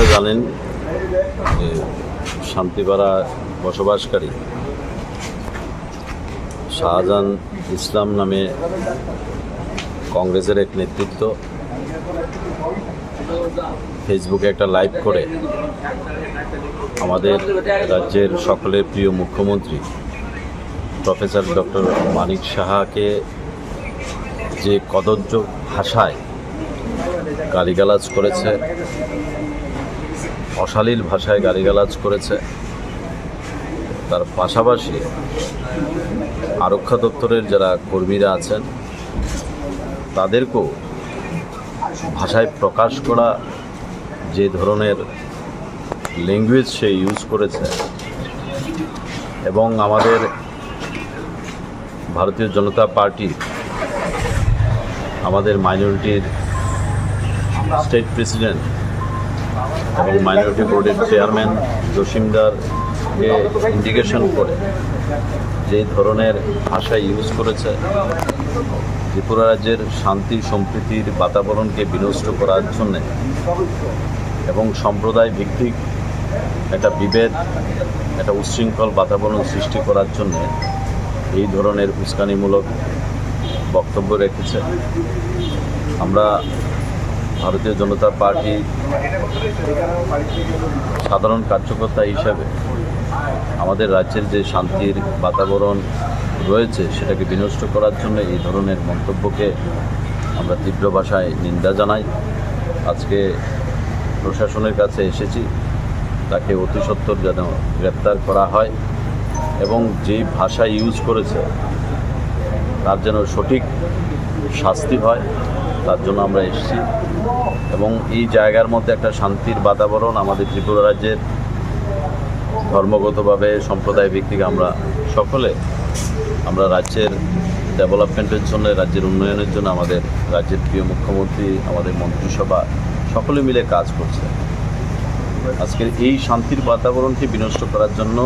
আপনারা জানেন শান্তিপাড়া বসবাসকারী শাহজাহান ইসলাম নামে কংগ্রেসের এক নেতৃত্ব ফেসবুকে একটা লাইভ করে আমাদের রাজ্যের সকলের প্রিয় মুখ্যমন্ত্রী প্রফেসর ডক্টর মানিক সাহাকে যে কদর্য ভাষায় গালিগালাজ করেছে অশালীল ভাষায় গালিগালাজ করেছে। তার পাশাপাশি আরক্ষা দপ্তরের যারা কর্মীরা আছেন, তাদেরকেও ভাষায় প্রকাশ করা যে ধরনের ল্যাঙ্গুয়েজ সে ইউজ করেছে এবং আমাদের ভারতীয় জনতা পার্টি আমাদের মাইনরিটির স্টেট প্রেসিডেন্ট এবং মাইনরিটি বোর্ডের চেয়ারম্যান জসিমদারকে ইন্ডিকেশন করে যে ধরনের ভাষা ইউজ করেছে, ত্রিপুরা রাজ্যের শান্তি, সম্প্রীতির বাতাবরণকে বিনষ্ট করার জন্যে এবং সম্প্রদায় ভিত্তিক একটা বিভেদ, একটা উচ্ছৃঙ্খল বাতাবরণ সৃষ্টি করার জন্য এই ধরনের উস্কানিমূলক বক্তব্য রেখেছে। আমরা ভারতীয় জনতা পার্টি সাধারণ কার্যকর্তা হিসাবে আমাদের রাজ্যের যে শান্তির বাতাবরণ রয়েছে সেটাকে বিনষ্ট করার জন্য এই ধরনের মন্তব্যকে আমরা তীব্র ভাষায় নিন্দা জানাই। আজকে প্রশাসনের কাছে এসেছি, তাকে অতি সত্বর যেন গ্রেপ্তার করা হয় এবং যে ভাষা ইউজ করেছে, তার যেন সঠিক শাস্তি হয়। তার জন্য আমরা এসেছি। এবং এই জায়গার মধ্যে একটা শান্তির বাতাবরণ আমাদের ত্রিপুরা রাজ্যের ধর্মগতভাবে, সম্প্রদায় ভিত্তিক আমরা সকলে আমরা রাজ্যের ডেভেলপমেন্টের জন্য, রাজ্যের উন্নয়নের জন্য, আমাদের রাজ্যের প্রিয় মুখ্যমন্ত্রী, আমাদের মন্ত্রিসভা সকলে মিলে কাজ করছে। আজকের এই শান্তির বাতাবরণকে বিনষ্ট করার জন্য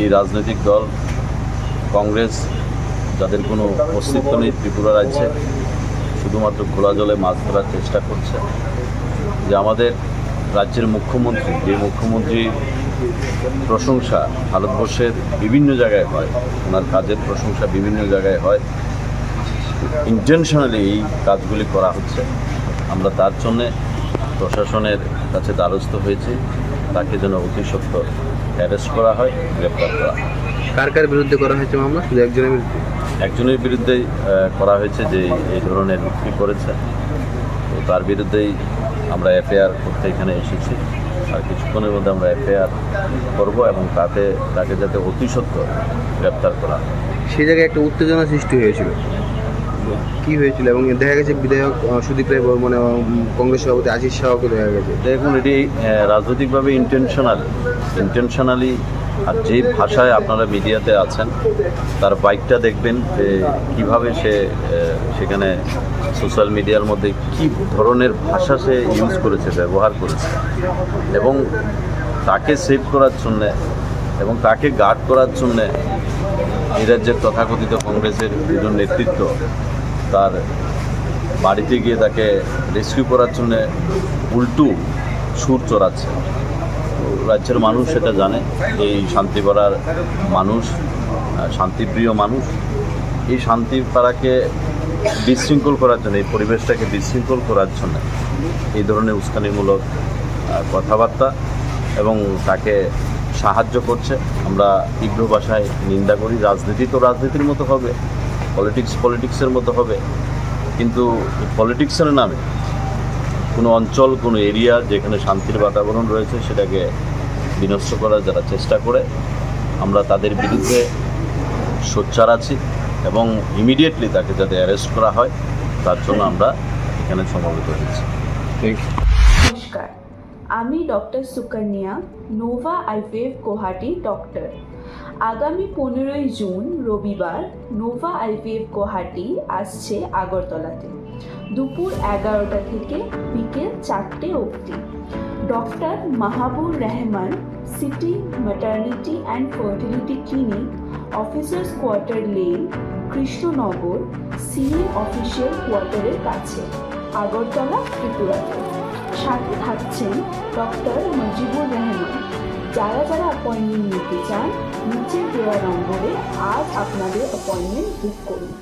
এই রাজনৈতিক দল, কংগ্রেস, যাদের কোনো অস্তিত্ব নেই ত্রিপুরা রাজ্যে শুধুমাত্র খোলা জলে মাছ ধরার চেষ্টা করছে, যে আমাদের রাজ্যের মুখ্যমন্ত্রী, যে মুখ্যমন্ত্রী প্রশংসা ভারতবর্ষের বিভিন্ন জায়গায় হয়, ওনার কাজের প্রশংসা বিভিন্ন জায়গায় হয় ইন্টেনশনালি এই কাজগুলি করা হচ্ছে। আমরা তার জন্যে প্রশাসনের কাছে দ্বারস্থ হয়েছি, তাকে যেন অতি সত্তর অ্যারেস্ট করা হয়, গ্রেপ্তার করা হয়। কার কার বিরুদ্ধে করা হয়েছে মামলা? শুধু একজনের বিরুদ্ধে? একজনের বিরুদ্ধেই করা হয়েছে যে এই ধরনের বিক্রি করেছে। তো তার বিরুদ্ধেই আমরা এফআইআর করতে এখানে এসেছি। আর কিছুক্ষণের মধ্যে আমরা এফআইআর করব এবং তাতে তাকে যাতে অতি সত্য গ্রেপ্তার করা সেই জায়গায় একটা উত্তেজনা সৃষ্টি হয়েছিল। কি হয়েছিল? এবং দেখা গেছে বিধায়ক সুদীপ রায় এবং কংগ্রেস সভাপতি আশিস শাহকে দেখা গেছে? দেখুন, এটি রাজনৈতিকভাবে ইন্টেনশনাল ইন্টেনশনালি আর যে ভাষায় আপনারা মিডিয়াতে আছেন, তার বাইকটা দেখবেন যে কীভাবে সে সেখানে সোশ্যাল মিডিয়ার মধ্যে কী ধরনের ভাষা সে ইউজ করেছে, ব্যবহার করেছে, এবং তাকে সেভ করার জন্যে এবং তাকে গার্ড করার জন্যে এই রাজ্যের তথাকথিত কংগ্রেসের দুজন নেতৃত্ব তার বাড়িতে গিয়ে তাকে রেস্কিউ করার জন্যে উল্টু সুর চড়াচ্ছে। রাজ্যের মানুষ সেটা জানে, এই শান্তিপাড়ার মানুষ শান্তিপ্রিয় মানুষ। এই শান্তিপাড়াকে বিশৃঙ্খল করার জন্য, এই পরিবেশটাকে বিশৃঙ্খল করার জন্য এই ধরনের উস্কানিমূলক কথাবার্তা এবং তাকে সাহায্য করছে। আমরা তীব্র ভাষায় নিন্দা করি, রাজনীতি তো রাজনীতির মতো হবে। পলিটিক্স পলিটিক্সের মতো হবে। কিন্তু পলিটিক্সের নামে কোনো অঞ্চল, কোনো এরিয়া যেখানে শান্তির বাতাবরণ রয়েছে, সেটাকে বিনষ্ট করার যারা চেষ্টা করে, আমরা তাদের বিরুদ্ধে সোচ্চার আছি এবং ইমিডিয়েটলি তাকে যাতে অ্যারেস্ট করা হয়, তার জন্য আমরা এখানে সমবেত হয়েছি। থ্যাংক ইউ আমি doctor Sukanya, Nova IVF Guwahati doctor. আগামী পনেরোই জুন, রবিবার, নোভা আইভিএফ গুয়াহাটি আসছে আগরতলাতে। দুপুর এগারোটা থেকে বিকেল চারটে অবধি। Doctor Mahabur Rahman, city maternity and fertility clinic, officers quarter lane, Krishnanagar, CA official কোয়ার্টারের কাছে। আগরতলা, ত্রিপুরাতে। সাথে থাকছেন ডক্টর মজিবুর রহমান। যারা যারা অ্যাপয়েন্টমেন্ট নিতে চান নিচে দেওয়া নম্বরে আজ আপনাদের অ্যাপয়েন্টমেন্ট বুক করুন।